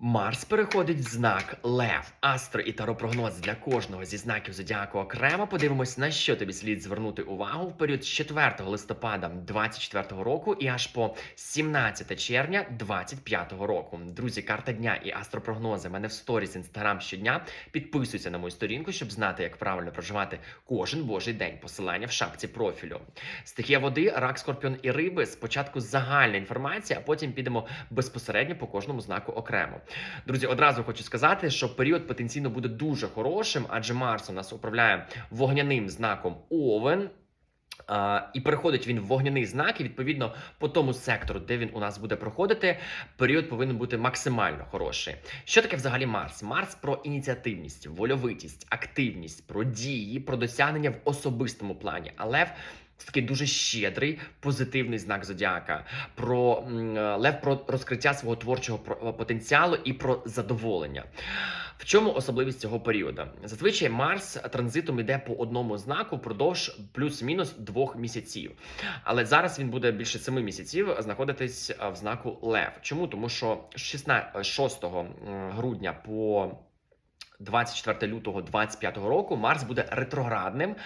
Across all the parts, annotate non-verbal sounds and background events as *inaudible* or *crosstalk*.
Марс переходить в знак Лев. Астро і таропрогноз для кожного зі знаків зодіаку окремо. Подивимось, на що тобі слід звернути увагу в період з 4 листопада 24 року і аж по 17 червня 25 року. Друзі, карта дня і астропрогнози. в Мене в сторіс інстаграм щодня. Підписуйся на мою сторінку, щоб знати, як правильно проживати кожен божий день. Посилання в шапці профілю. Стихія води, рак, скорпіон і риби. Спочатку загальна інформація, а потім підемо безпосередньо по кожному знаку окремо. Друзі, одразу хочу сказати, що період потенційно буде дуже хорошим, адже Марс у нас управляє вогняним знаком Овен. А, і переходить він в вогняний знак, і відповідно по тому сектору, де він у нас буде проходити, період повинен бути максимально хороший. Що таке взагалі Марс? Марс про ініціативність, вольовитість, активність, про дії, про досягнення в особистому плані. А Лев такий дуже щедрий, позитивний знак зодіака. Про е, лев про розкриття свого творчого потенціалу і про задоволення. В чому особливість цього періоду? Зазвичай Марс транзитом іде по одному знаку впродовж плюс-мінус двох місяців. Але зараз він буде більше семи місяців знаходитись е, в знаку Лев. Чому? Тому що 16, 6 грудня по 24 лютого 25 року Марс буде ретроградним.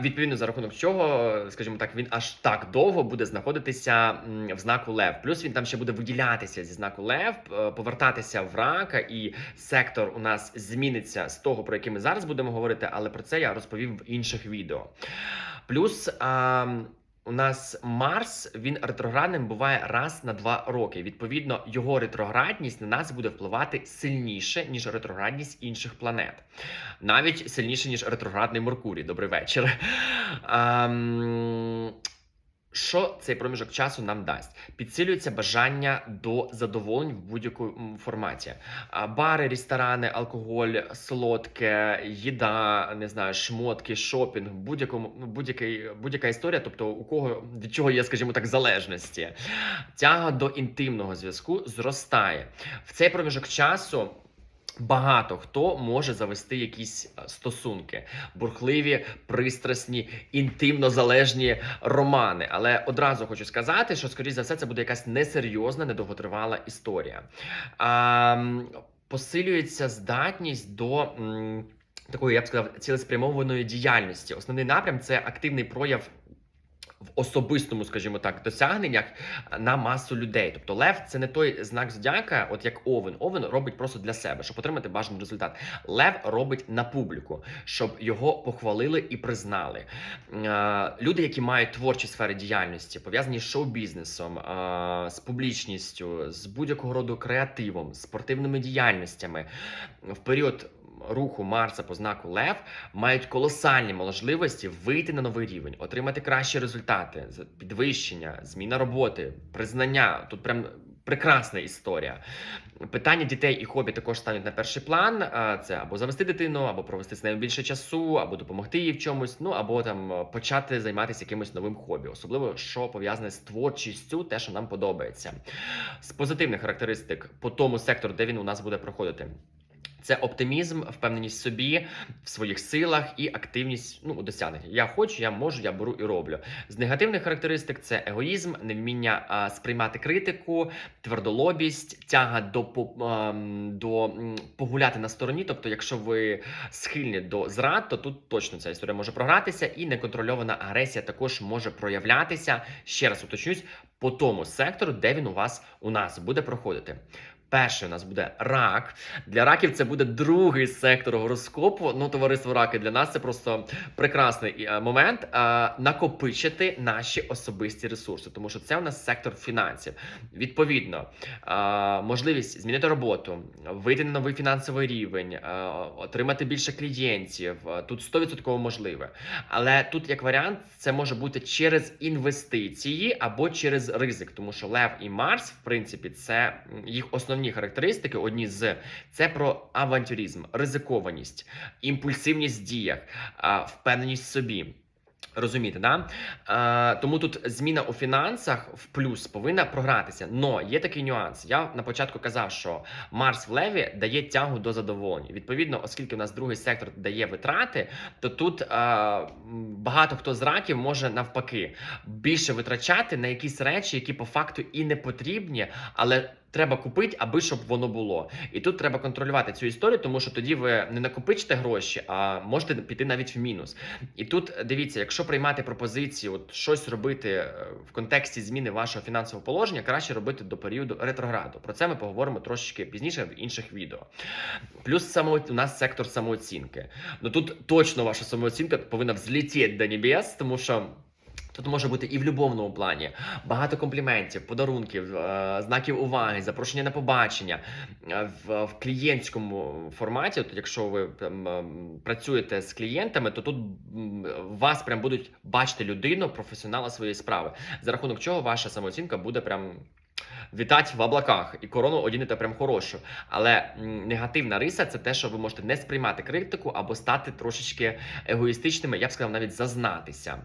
Відповідно, за рахунок чого, скажімо так, він аж так довго буде знаходитися в знаку Лев. Плюс він там ще буде виділятися зі знаку Лев, повертатися в рака, і сектор у нас зміниться з того, про який ми зараз будемо говорити, але про це я розповів в інших відео. Плюс. А, у нас Марс він ретроградним буває раз на два роки. Відповідно, його ретроградність на нас буде впливати сильніше ніж ретроградність інших планет, навіть сильніше ніж ретроградний Меркурій. Добрий вечір. Ам, що цей проміжок часу нам дасть? Підсилюється бажання до задоволень в будь-якому форматі. Бари, ресторани, алкоголь, солодке, їда, не знаю, шмотки, шопінг, будь-якому ну, будь-який, будь-яка історія, тобто у кого від чого є, скажімо так, залежності. Тяга до інтимного зв'язку зростає в цей проміжок часу. Багато хто може завести якісь е, стосунки, бурхливі, пристрасні, інтимно залежні романи. Але одразу хочу сказати, що скоріш за все це буде якась несерйозна, недовготривала історія. А, посилюється здатність до. Такої, я б сказав, цілеспрямованої діяльності. Основний напрям це активний прояв в особистому, скажімо так, досягненнях на масу людей. Тобто Лев це не той знак зодіака, от як Овен. Овен робить просто для себе, щоб отримати бажаний результат. Лев робить на публіку, щоб його похвалили і признали. Е, Люди, які мають творчі сфери діяльності, пов'язані з шоу-бізнесом, е, з публічністю, з будь-якого роду креативом, спортивними діяльностями в період. Руху Марса по знаку Лев мають колосальні можливості вийти на новий рівень, отримати кращі результати, підвищення, зміна роботи, признання. Тут прям прекрасна історія. Питання дітей і хобі також стануть на перший план. Це або завести дитину, або провести з нею більше часу, або допомогти їй в чомусь, ну або там е, почати займатися якимось новим хобі, особливо що пов'язане з творчістю, те, що нам подобається. З позитивних характеристик по тому сектору, де він у нас буде проходити. Це оптимізм, впевненість в собі, в своїх силах і активність ну, у досягненні. Я хочу, я можу, я беру і роблю. З негативних характеристик це егоїзм, невміння а, сприймати критику, твердолобість, тяга до по- ам, до погуляти на стороні. Тобто, якщо ви схильні до зрад, то тут точно ця історія може програтися, і неконтрольована агресія також може проявлятися. Ще раз уточнюсь, по тому сектору, де він у вас у нас буде проходити. Перший у нас буде рак. Для раків це буде другий сектор гороскопу. Ну, товариство раки для нас це просто прекрасний е, момент е, накопичити наші особисті ресурси, тому що це у нас сектор фінансів. Відповідно, е, можливість змінити роботу, вийти на новий фінансовий рівень, е, отримати більше клієнтів. Тут 100% можливе. Але тут, як варіант, це може бути через інвестиції або через ризик, тому що Лев і Марс, в принципі, це їх основні характеристики. Одні з це про авантюризм, ризикованість, імпульсивність в діях, впевненість в собі. Розумієте, да? Е, тому тут зміна у фінансах в плюс повинна програтися. Но є такий нюанс. Я на початку казав, що Марс в Леві дає тягу до задоволення. Відповідно, оскільки у нас другий сектор дає витрати, то тут е, багато хто з раків може навпаки більше витрачати на якісь речі, які по факту і не потрібні, але треба купити, аби щоб воно було. І тут треба контролювати цю історію, тому що тоді ви не накопичите гроші, а можете піти навіть в мінус. І тут дивіться, якщо приймати пропозиції, от щось робити е, в контексті зміни вашого фінансового положення, краще робити до періоду ретрограду. Про це ми поговоримо трошечки пізніше в інших відео. Плюс само у нас сектор самооцінки. Ну тут точно ваша самооцінка повинна взлетіти до небес, тому що. Тут може бути і в любовному плані багато компліментів, подарунків, е, знаків уваги, запрошення на побачення Е, в, клієнтському форматі. От якщо ви ем, працюєте з клієнтами, то тут вас прям будуть бачити людину, професіонала своєї справи, за рахунок чого ваша самооцінка буде прям. Вітать в облаках і корону одінете прям хорошу. Але негативна риса це те, що ви можете не сприймати критику або стати трошечки егоїстичними, я б сказав, навіть зазнатися.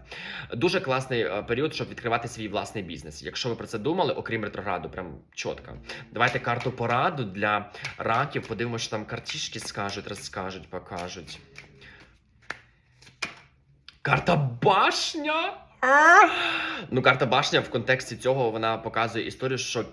Дуже класний е, період, щоб відкривати свій власний бізнес. Якщо ви про це думали, окрім ретрограду, прям чітко. Давайте карту пораду для раків. Подивимося, що там картішки скажуть, розкажуть, покажуть. Карта башня. Ну, карта башня в контексті цього вона показує історію, що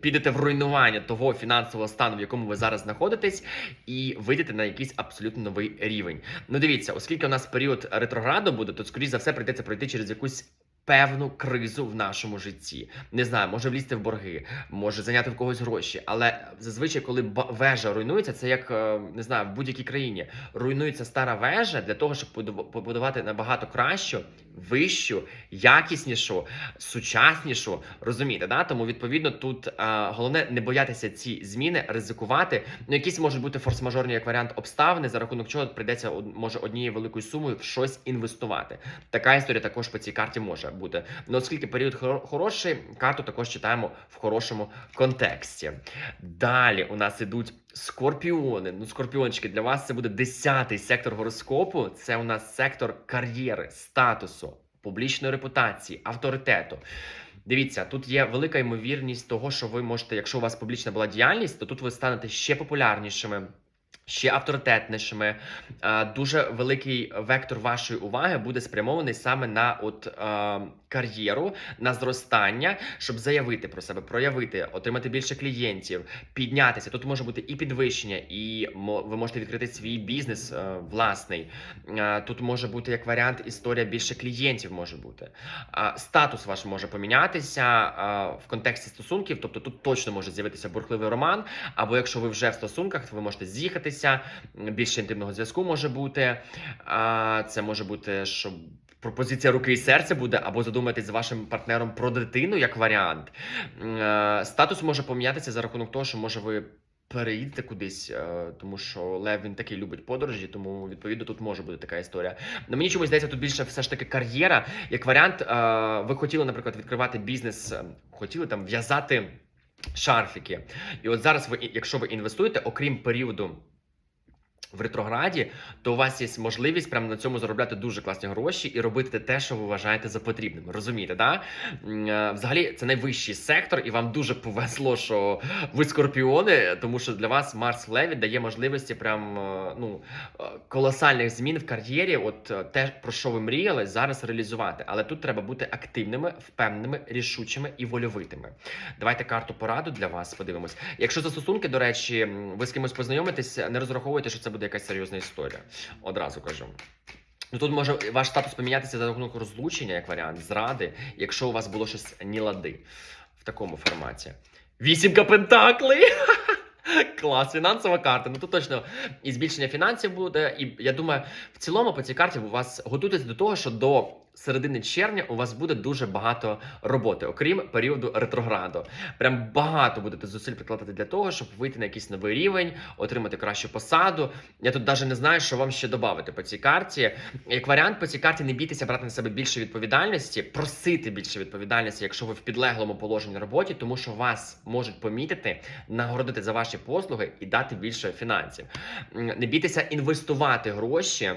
підете в руйнування того фінансового стану, в якому ви зараз знаходитесь, і вийдете на якийсь абсолютно новий рівень. Ну, дивіться, оскільки у нас період ретрограду буде, то скоріш за все прийдеться пройти через якусь. Певну кризу в нашому житті не знаю, може влізти в борги, може зайняти в когось гроші. Але зазвичай, коли вежа руйнується, це як е, не знаю, в будь-якій країні руйнується стара вежа для того, щоб побудувати набагато кращу, вищу, якіснішу, сучаснішу. Розумієте, да? Тому відповідно тут е, головне не боятися ці зміни, ризикувати. Ну, якісь можуть бути форс-мажорні як варіант обставини, за рахунок чого прийдеться може однією великою сумою в щось інвестувати. Така історія також по цій карті може бути. Ну, оскільки період хор- хороший, карту також читаємо в хорошому контексті. Далі у нас ідуть скорпіони. Ну, скорпіончики, для вас це буде 10-й сектор гороскопу. Це у нас сектор кар'єри, статусу, публічної репутації, авторитету. Дивіться, тут є велика ймовірність того, що ви можете, якщо у вас публічна була діяльність, то тут ви станете ще популярнішими. Ще авторитетнішими, Е, дуже великий вектор вашої уваги буде спрямований саме на от е, кар'єру, на зростання, щоб заявити про себе, проявити, отримати більше клієнтів, піднятися. Тут може бути і підвищення, і ви можете відкрити свій бізнес е, власний. Тут може бути як варіант історія більше клієнтів може бути. Статус ваш може помінятися в контексті стосунків, тобто тут точно може з'явитися бурхливий роман. Або якщо ви вже в стосунках, то ви можете з'їхатися, м, більше інтимного зв'язку може бути. А, Це може бути, що пропозиція руки і серця буде, або задуматись з вашим партнером про дитину як варіант. Е, Статус може помінятися за рахунок того, що може ви. Переїдете кудись, е, тому що Лев він такий любить подорожі, тому відповідно тут може бути така історія. Но мені чомусь здається, тут більше все ж таки кар'єра. Як варіант, е, ви хотіли, наприклад, відкривати бізнес, хотіли там в'язати шарфіки. І от зараз ви, якщо ви інвестуєте, окрім періоду. В ретрограді, то у вас є можливість прямо на цьому заробляти дуже класні гроші і робити те, що ви вважаєте за потрібним. Розумієте, да? Е, Взагалі, це найвищий сектор, і вам дуже повезло, що ви скорпіони, тому що для вас Марс в Леві дає можливості прям е, ну е, колосальних змін в кар'єрі. От те, про що ви мріяли, зараз реалізувати. Але тут треба бути активними, впевненими, рішучими і вольовитими. Давайте карту пораду для вас подивимось. Якщо за стосунки, до речі, ви з кимось познайомитесь, не розраховуйте, що це буде якась серйозна історія. Одразу кажу. Ну тут може ваш статус помінятися за рахунок розлучення, як варіант, зради, якщо у вас було щось ні лади в такому форматі. Вісімка пентаклей! *laughs* Клас, фінансова карта. Ну тут точно і збільшення фінансів буде. І я думаю, в цілому по цій карті у вас готуйтесь до того, що до середини червня у вас буде дуже багато роботи, окрім періоду ретрограду. Прям багато будете зусиль прикладати для того, щоб вийти на якийсь новий рівень, отримати кращу посаду. Я тут навіть не знаю, що вам ще додати по цій карті. Як варіант, по цій карті не бійтеся брати на себе більше відповідальності, просити більше відповідальності, якщо ви в підлеглому положенні на роботі, тому що вас можуть помітити, нагородити за ваші послуги і дати більше фінансів. Не бійтеся інвестувати гроші.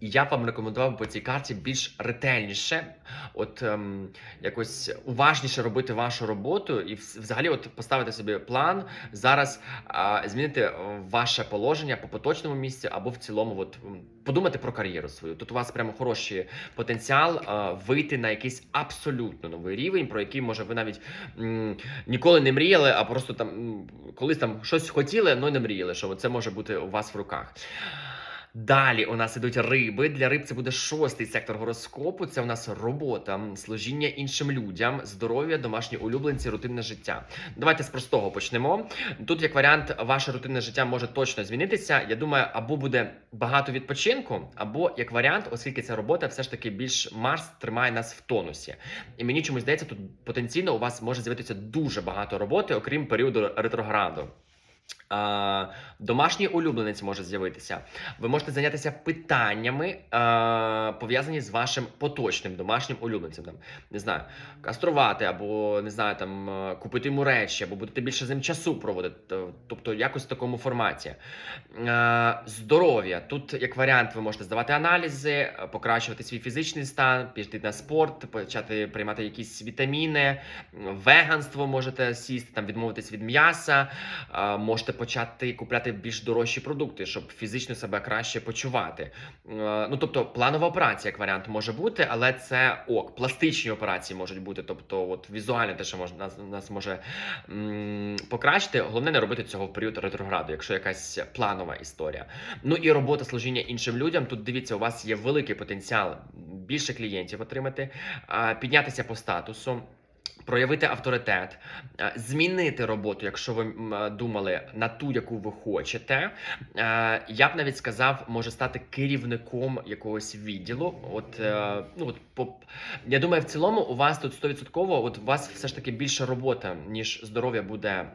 І я вам рекомендував по цій карті більш ретельніше, от ем, якось уважніше робити вашу роботу і взагалі от поставити собі план зараз а, змінити е, ваше положення по поточному місці або в цілому, от подумати про кар'єру свою. Тут у вас прямо хороший потенціал а, вийти на якийсь абсолютно новий рівень, про який може ви навіть м, ніколи не мріяли, а просто там колись там щось хотіли, але не мріяли, що це може бути у вас в руках. Далі у нас ідуть риби. Для риб це буде шостий сектор гороскопу. Це у нас робота, служіння іншим людям, здоров'я, домашні улюбленці, рутинне життя. Давайте з простого почнемо. Тут, як варіант, ваше рутинне життя може точно змінитися. Я думаю, або буде багато відпочинку, або як варіант, оскільки ця робота все ж таки більш Марс тримає нас в тонусі. І мені чомусь здається, тут потенційно у вас може з'явитися дуже багато роботи, окрім періоду ретрограду. Домашній улюбленець може з'явитися. Ви можете зайнятися питаннями, пов'язані з вашим поточним домашнім улюбленцем. Там, не знаю, каструвати, або не знаю, там купити йому речі, або будете більше з ним часу проводити. Тобто якось в такому форматі. Здоров'я. Тут, як варіант, ви можете здавати аналізи, покращувати свій фізичний стан, піти на спорт, почати приймати якісь вітаміни, веганство можете сісти, там відмовитись від м'яса. Можете почати купляти більш дорожчі продукти, щоб фізично себе краще почувати. Е, Ну тобто, планова операція, як варіант, може бути, але це ок. Пластичні операції можуть бути. Тобто, от візуально те, що може нас, нас може м, покращити. Головне не робити цього в період ретрограду, якщо якась планова історія. Ну і робота служіння іншим людям. Тут дивіться, у вас є великий потенціал більше клієнтів отримати, піднятися по статусу. Проявити авторитет, е, змінити роботу, якщо ви е, думали на ту, яку ви хочете. Е, Я б навіть сказав, може стати керівником якогось відділу. От ну от я думаю, в цілому у вас тут 100% от у вас все ж таки більше робота, ніж здоров'я буде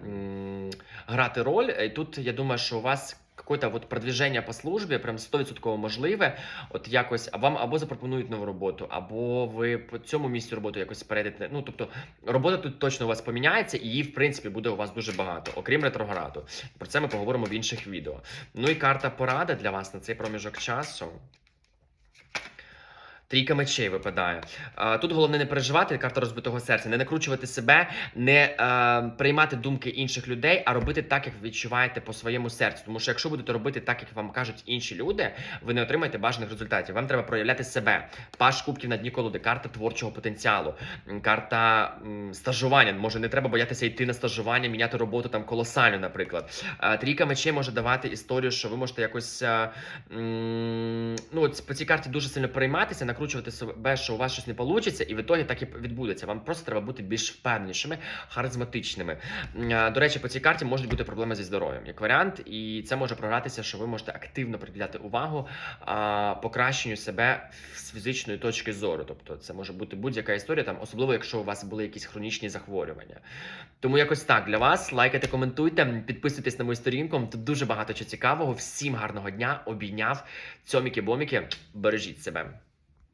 грати роль. І тут я думаю, що у вас. Какое-то вот продвіження по службі, прям 100% можливе. От якось вам або запропонують нову роботу, або ви по цьому місцю роботу якось перейдете. Ну тобто робота тут точно у вас поміняється, і її в принципі буде у вас дуже багато, окрім ретрограду. Про це ми поговоримо в інших відео. Ну і карта порада для вас на цей проміжок часу. Трійка мечей випадає. Тут головне не переживати карта розбитого серця, не накручувати себе, не е, приймати думки інших людей, а робити так, як відчуваєте по своєму серцю. Тому що якщо будете робити так, як вам кажуть інші люди, ви не отримаєте бажаних результатів. Вам треба проявляти себе. Паш кубків на дні колоди, карта творчого потенціалу, карта м, стажування. Може, не треба боятися йти на стажування, міняти роботу там колосально, наприклад. Трійка мечей може давати історію, що ви можете якось. е, м, Ну, по цій карті дуже сильно перейматися, накручувати себе, що у вас щось не вийде, і в ітогі так і відбудеться. Вам просто треба бути більш впевненішими, харизматичними. До речі, по цій карті можуть бути проблеми зі здоров'ям, як варіант, і це може програтися, що ви можете активно приділяти увагу покращенню себе з фізичної точки зору. Тобто, це може бути будь-яка історія, там, особливо якщо у вас були якісь хронічні захворювання. Тому якось так для вас. Лайкайте, коментуйте, підписуйтесь на мою сторінку. Тут дуже багато чого цікавого. Всім гарного дня. Обійняв. Цьоміки-боміки, бережіть себе.